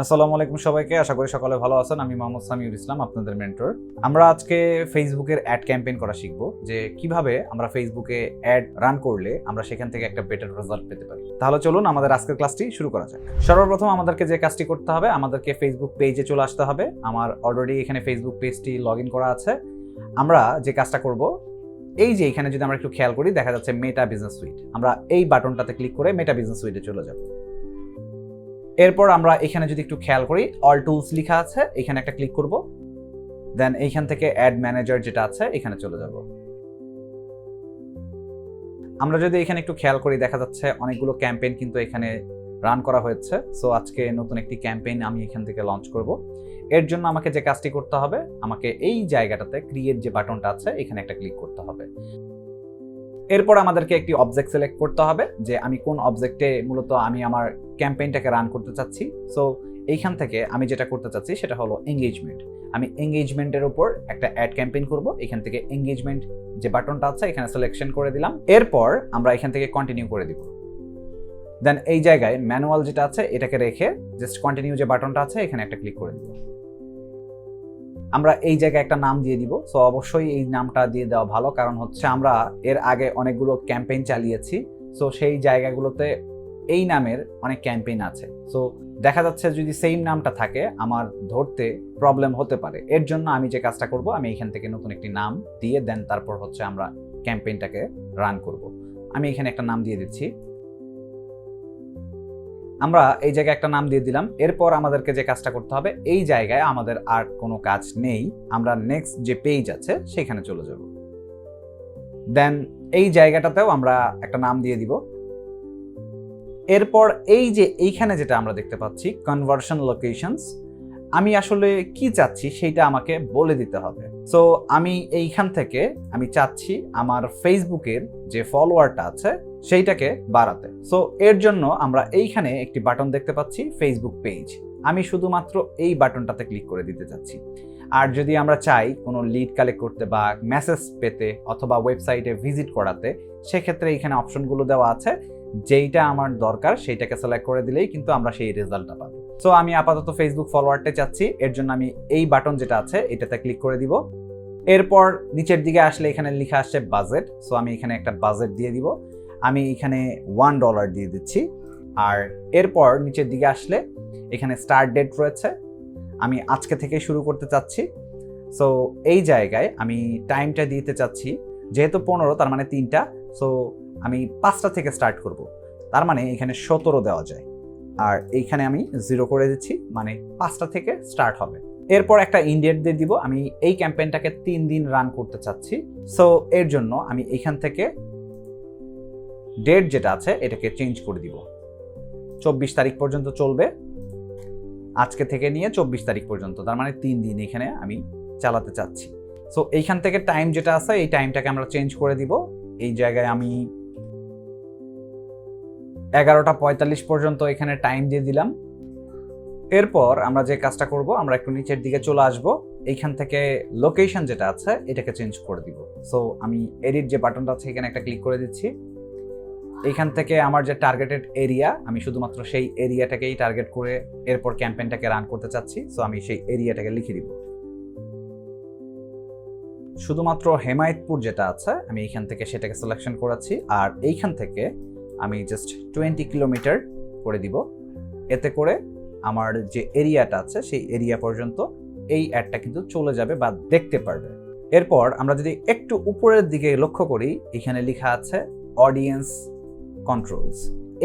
আসসালামু আলাইকুম সবাইকে, আশা করি সকালে ভালো আছেন। আমি মোহাম্মদ সামিউল ইসলাম, আপনাদের মেন্টর আমরা আজকে ফেসবুকের অ্যাড ক্যাম্পেইন করা শিখব, যে কীভাবে আমরা ফেসবুকে অ্যাড রান করলে আমরা সেখান থেকে একটা বেটার রেজাল্ট পেতে পারি। তাহলে চলুন আমাদের আজকের ক্লাসটি শুরু করা যাক। সর্বপ্রথম আমাদেরকে যে কাজটি করতে হবে, আমাদেরকে ফেসবুক পেজে চলে আসতে হবে। আমার অলরেডি এখানে ফেসবুক পেজটি লগ করা আছে। আমরা যে কাজটা করব, এই যে এখানে যদি আমরা একটু খেয়াল করি, দেখা যাচ্ছে মেটা বিজনেস সুইট আমরা এই বাটনটাতে ক্লিক করে মেটা বিজনেস সুইটে চলে যাব। এরপর আমরা এখানে যদি একটু খেয়াল করি অল টুলস লেখা আছে, এখানে একটা ক্লিক করব। দেন এইখান থেকে অ্যাড ম্যানেজার যেটা আছে, এখানে চলে যাব। আমরা যদি এখানে একটু খেয়াল করি, দেখা যাচ্ছে অনেকগুলো ক্যাম্পেইন কিন্তু এখানে রান করা হয়েছে। সো আজকে নতুন একটি ক্যাম্পেইন আমি এখান থেকে লঞ্চ করব। এর জন্য আমাকে যে কাজটি করতে হবে, আমাকে এই জায়গাটাতে ক্রিয়েট যে বাটনটা আছে, এখানে একটা ক্লিক করতে হবে। এরপর আমাদেরকে একটি অবজেক্ট সিলেক্ট করতে হবে যে আমি কোন অবজেক্টে মূলত আমি আমার ক্যাম্পেইনটাকে রান করতে চাচ্ছি। সো এইখান থেকে আমি যেটা করতে চাচ্ছি সেটা হলো এঙ্গেজমেন্ট আমি এঙ্গেজমেন্টের উপর একটা অ্যাড ক্যাম্পেইন করব। এখান থেকে এঙ্গেজমেন্ট যে বাটনটা আছে, এখানে সিলেকশন করে দিলাম। এরপর আমরা এখান থেকে কন্টিনিউ করে দিব। দেন এই জায়গায় ম্যানুয়াল যেটা আছে, এটাকে রেখে জাস্ট কন্টিনিউ যে বাটনটা আছে, এখানে একটা ক্লিক করে দিব। আমরা এই জায়গায় একটা নাম দিয়ে দিব। সো অবশ্যই এই নামটা দিয়ে দেওয়া ভালো, কারণ হচ্ছে আমরা এর আগে অনেকগুলো ক্যাম্পেইন চালিয়েছি। সো সেই জায়গাগুলোতে এই নামের অনেক ক্যাম্পেইন আছে। সো দেখা যাচ্ছে যদি সেম নামটা থাকে, আমার ধরতে প্রবলেম হতে পারে। এর জন্য আমি যে কাজটা করব, আমি এখান থেকে নতুন একটি নাম দিয়ে দেন তারপর হচ্ছে আমরা ক্যাম্পেইনটাকে রান করব। আমি এখানে একটা নাম দিয়ে দিচ্ছি। আমরা এই জায়গায় একটা নাম দিয়ে দিলাম। এরপর আমাদেরকে যে কাজটা করতে হবে, এই জায়গায় আমাদের আর কোনো কাজ নেই। আমরা নেক্সট যে পেজ আছে, সেখানে চলে যাব। দেন এই জায়গাটাতেও আমরা একটা নাম দিয়ে দিব। এরপর এই যে এইখানে যেটা আমরা দেখতে পাচ্ছি কনভার্সন লোকেশনস আমি আসলে কি চাচ্ছি সেইটা আমাকে বলে দিতে হবে। সো আমি এইখান থেকে আমি চাচ্ছি আমার ফেসবুকের যে ফলোয়ারটা আছে সেইটাকে বাড়াতে। সো এর জন্য আমরা এইখানে একটি বাটন দেখতে পাচ্ছি ফেসবুক পেজ আমি শুধুমাত্র এই বাটনটাতে ক্লিক করে দিতে চাচ্ছি। আর যদি আমরা চাই কোনো লিড কালেক্ট করতে বা মেসেজ পেতে অথবা ওয়েবসাইটে ভিজিট করাতে, সেক্ষেত্রে এইখানে অপশনগুলো দেওয়া আছে। যেইটা আমার দরকার, সেইটাকে সিলেক্ট করে দিলেই কিন্তু আমরা সেই রেজাল্টটা পাবো। সো আমি আপাতত ফেসবুক ফলোয়ারটা চাচ্ছি এর জন্য আমি এই বাটন যেটা আছে, এটাতে ক্লিক করে দিব। এরপর নিচের দিকে আসলে এখানে লেখা আসছে বাজেট সো আমি এখানে একটা বাজেট দিয়ে দিব। আমি এখানে ওয়ান ডলার দিয়ে দিচ্ছি। আর এরপর নিচের দিকে আসলে এখানে স্টার্ট ডেট রয়েছে। আমি আজকে থেকে শুরু করতে চাচ্ছি। সো এই জায়গায় আমি টাইমটা দিতে চাচ্ছি। যেহেতু পনেরো, তার মানে তিনটা। সো আমি পাঁচটা থেকে স্টার্ট করব। তার মানে এখানে সতেরো দেওয়া যায়। আর এইখানে আমি জিরো করে দিচ্ছি মানে পাঁচটা থেকে স্টার্ট হবে। এরপর একটা ইন্ডিয়েট দিয়ে দিব। আমি এই ক্যাম্পেইনটাকে তিন দিন রান করতে চাচ্ছি। সো এর জন্য আমি এইখান থেকে ডেট যেটা আছে, এটাকে চেঞ্জ করে দিব। চব্বিশ তারিখ পর্যন্ত চলবে। আজকে থেকে নিয়ে চব্বিশ তারিখ পর্যন্ত, তার মানে তিন দিন এখানে আমি চালাতে চাচ্ছি। সো এইখান থেকে টাইম যেটা আছে, এই টাইমটাকে আমরা চেঞ্জ করে দিব। এই জায়গায় আমি এগারোটা পঁয়তাল্লিশ পর্যন্ত এখানে টাইম দিয়ে দিলাম। এরপর আমরা যে কাজটা করব, আমরা একটু নিচের দিকে চলে আসব। এইখান থেকে লোকেশন যেটা আছে, এটাকে চেঞ্জ করে দিব। সো আমি এডিট যে বাটনটা আছে, এখানে একটা ক্লিক করে দিচ্ছি। এইখান থেকে আমার যে টার্গেটেড এরিয়া আমি শুধুমাত্র সেই এরিয়াটাকেই টার্গেট করে এরপর ক্যাম্পেইনটাকে রান করতে চাচ্ছি সো আমি সেই এরিয়াটাকে লিখে দিব। শুধুমাত্র হেমায়তপুর যেটা আছে, আমি এইখান থেকে সেটাকে সিলেকশন করাচ্ছি, আর এইখান থেকে আমি জাস্ট টোয়েন্টি কিলোমিটার করে দিব। এতে করে আমার যে এরিয়াটা আছে, সেই এরিয়া পর্যন্ত এই অ্যাডটা কিন্তু চলে যাবে বা দেখতে পারবে। এরপর আমরা যদি একটু উপরের দিকে লক্ষ্য করি, এখানে লেখা আছে অডিয়েন্স কন্ট্রোলস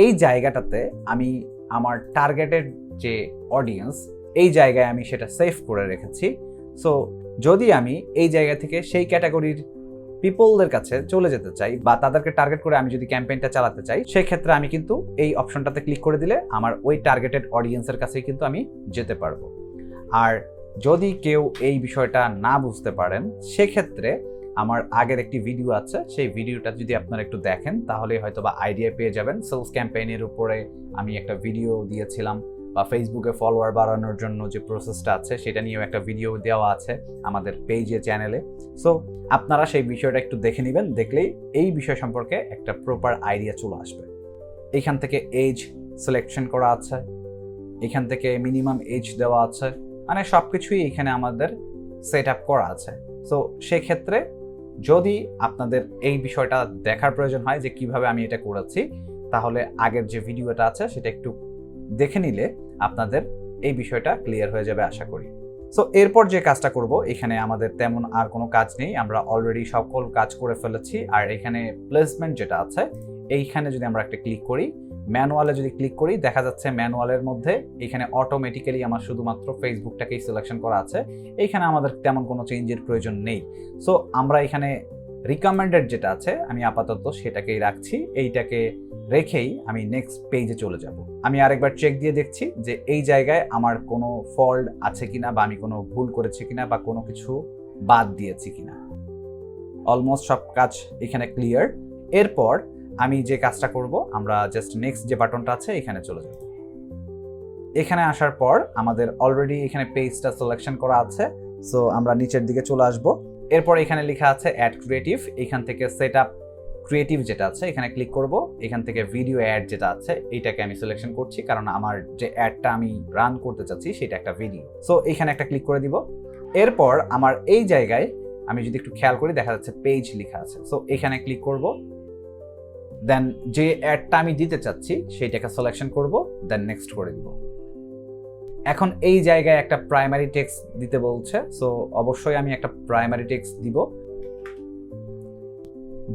এই জায়গাটাতে আমি আমার টার্গেটেড যে অডিয়েন্স এই জায়গায় আমি সেটা সেভ করে রেখেছি। সো যদি আমি এই জায়গা থেকে সেই ক্যাটাগরির পিপলদের কাছে চলে যেতে চাই বা তাদেরকে টার্গেট করে আমি যদি ক্যাম্পেইনটা চালাতে চাই, সেক্ষেত্রে আমি কিন্তু এই অপশনটাতে ক্লিক করে দিলে আমার ওই টার্গেটেড অডিয়েন্সের কাছেই কিন্তু আমি যেতে পারব। আর যদি কেউ এই বিষয়টা না বুঝতে পারেন, সেক্ষেত্রে আমার আগের একটি ভিডিও আছে, সেই ভিডিওটা যদি আপনারা একটু দেখেন, তাহলে হয়তো বা আইডিয়া পেয়ে যাবেন। সেলস ক্যাম্পেইনের উপরে আমি একটা ভিডিও দিয়েছিলাম, বা ফেসবুকে ফলোয়ার বাড়ানোর জন্য যে প্রসেসটা আছে, সেটা নিয়েও একটা ভিডিও দেওয়া আছে আমাদের পেজে চ্যানেলে সো আপনারা সেই বিষয়টা একটু দেখে নেবেন, দেখলেই এই বিষয় সম্পর্কে একটা প্রপার আইডিয়া চলে আসবে। এইখান থেকে এজ সিলেকশন করা আছে, এখান থেকে মিনিমাম এজ দেওয়া আছে মানে সব কিছুই এখানে আমাদের সেট আপ করা আছে। সো সেক্ষেত্রে যদি আপনাদের এই বিষয়টা দেখার প্রয়োজন হয় যে কীভাবে আমি এটা করেছি, তাহলে আগের যে ভিডিওটা আছে সেটা একটু দেখে নিলে আপনাদের এই বিষয়টা ক্লিয়ার হয়ে যাবে আশা করি। সো এরপর যে কাজটা করব, এখানে আমাদের তেমন আর কোনো কাজ নেই। আমরা অলরেডি সকল কাজ করে ফেলেছি। আর এখানে প্লেসমেন্ট যেটা আছে, এইখানে যদি আমরা একটা ক্লিক করি ম্যানুয়ালে যদি ক্লিক করি, দেখা যাচ্ছে ম্যানুয়ালের মধ্যে এখানে অটোমেটিক্যালি আমার শুধুমাত্র ফেসবুকটাকেই সিলেকশন করা আছে। এইখানে আমাদের তেমন কোনো চেঞ্জের প্রয়োজন নেই। সো আমরা এখানে রিকমেন্ডেড যেটা আছে, আমি আপাতত সেটাকেই রাখছি। এইটাকে রেখেই আমি নেক্সট পেজে চলে যাব। আমি আরেকবার চেক দিয়ে দেখছি যে এই জায়গায় আমার কোনো ফল্ট আছে কিনা বা আমি কোনো ভুল করেছি কিনা বা কোনো কিছু বাদ দিয়েছি কিনা। অলমোস্ট সব কাজ এখানে ক্লিয়ার এরপর আমি যে কাজটা করব, আমরা জাস্ট নেক্সট যে বাটনটা আছে, এখানে চলে যাব। এখানে আসার পর আমাদের অলরেডি এখানে পেজটা সিলেকশন করা আছে সো আমরা নিচের দিকে চলে আসব। এরপর এখানে লেখা আছে অ্যাড ক্রিয়েটিভ এখান থেকে সেট আপ ক্রিয়েটিভ যেটা আছে, এখানে ক্লিক করব। এখান থেকে ভিডিও অ্যাড যেটা আছে এইটাকে আমি সিলেকশন করছি, কারণ আমার যে অ্যাডটা আমি রান করতে চাচ্ছি, সেটা একটা ভিডিও সো এখানে একটা ক্লিক করে দিব। এরপর আমার এই জায়গায় আমি যদি একটু খেয়াল করি, দেখা যাচ্ছে পেজ লেখা আছে। সো এখানে ক্লিক করব। দেন যে অ্যাডটা আমি দিতে চাচ্ছি, সেইটাকে সিলেকশন করব দেন নেক্সট করে দিব। এখন এই জায়গায় একটা প্রাইমারি টেক্সট দিতে বলছে সো অবশ্যই আমি একটা প্রাইমারি টেক্সট দিব।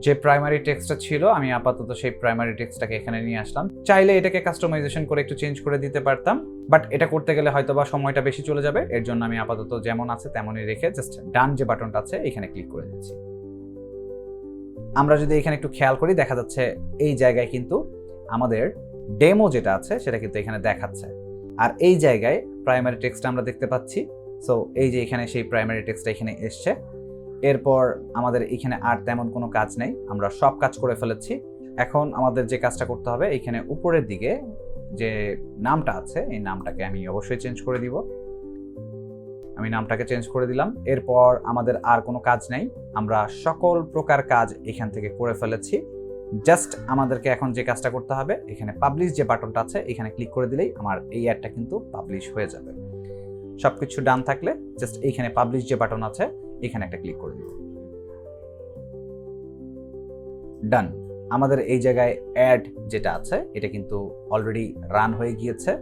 যে প্রাইমারি টেক্সটটা ছিল, আমি আপাতত সেই প্রাইমারি টেক্সটটাকে এখানে নিয়ে আসলাম। চাইলে এটাকে কাস্টমাইজেশন করে একটু চেঞ্জ করে দিতে পারতাম বাট এটা করতে গেলে হয়তো বা সময়টা বেশি চলে যাবে, এর জন্য আমি আপাতত যেমন আছে তেমনই রেখে জাস্ট ডান যে বাটনটা আছে, এখানে ক্লিক করে দিচ্ছি। আমরা যদি এখানে একটু খেয়াল করি, দেখা যাচ্ছে এই জায়গায় কিন্তু আমাদের ডেমো যেটা আছে, সেটা কিন্তু এখানে দেখাচ্ছে। আর এই জায়গায় প্রাইমারি টেক্সটটা আমরা দেখতে পাচ্ছি। সো এই যে এখানে সেই প্রাইমারি টেক্সটটা এখানে এসছে। এরপর আমাদের এখানে আর তেমন কোনো কাজ নেই। আমরা সব কাজ করে ফেলেছি। এখন আমাদের যে কাজটা করতে হবে, এখানে উপরের দিকে যে নামটা আছে, এই নামটাকে আমি অবশ্যই চেঞ্জ করে দিব। আমি নামটাকে চেঞ্জ করে দিলাম। এরপর আমাদের আর কোনো কাজ নেই। আমরা সকল প্রকার কাজ এখান থেকে করে ফেলেছি। জাস্ট আমাদেরকে এখন যে কাজটা করতে হবে, এখানে পাবলিশ যে বাটনটা আছে, এখানে ক্লিক করে দিলেই আমার এই অ্যাডটা কিন্তু পাবলিশ হয়ে যাবে। সব কিছু ডান থাকলে জাস্ট এইখানে পাবলিশ যে বাটন আছে, এখানে একটা ক্লিক করে দিব ডান আমাদের এই জায়গায় অ্যাড যেটা আছে, এটা কিন্তু অলরেডি রান হয়ে গিয়েছে।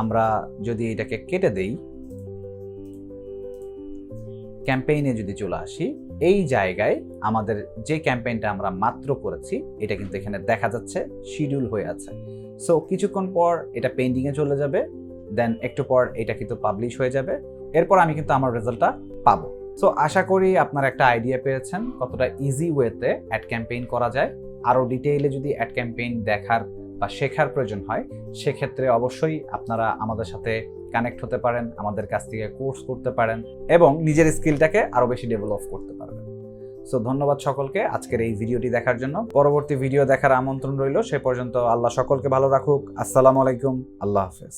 আমরা যদি এটাকে কেটে দেই ক্যাম্পেইনে যদি চলে আসি, এই জায়গায় আমাদের যে ক্যাম্পেইনটা আমরা মাত্র করেছি, এটা কিন্তু এখানে দেখা যাচ্ছে শিডিউল হয়ে আছে। সো কিছুক্ষণ পর এটা পেন্ডিংয়ে চলে যাবে দেন একটু পর এটা কিন্তু পাবলিশ হয়ে যাবে, এরপর আমি কিন্তু আমার রেজাল্টটা পাবো। সো আশা করি আপনারা একটা আইডিয়া পেয়েছেন কতটা ইজি ওয়েতে অ্যাড ক্যাম্পেইন করা যায়। আরও ডিটেইলে যদি অ্যাড ক্যাম্পেইন দেখার বা শেখার প্রয়োজন হয়, সেক্ষেত্রে অবশ্যই আপনারা আমাদের সাথে কানেক্ট হতে পারেন, আমাদের কাছ থেকে কোর্স করতে পারেন এবং নিজের স্কিলটাকে আরও বেশি ডেভেলপ করতে পারবেন। সো ধন্যবাদ সকলকে আজকের এই ভিডিওটি দেখার জন্য। পরবর্তী ভিডিও দেখার আমন্ত্রণ রইল, সে পর্যন্ত আল্লাহ সকলকে ভালো রাখুক। আসসালামু আলাইকুম, আল্লাহ হাফেজ।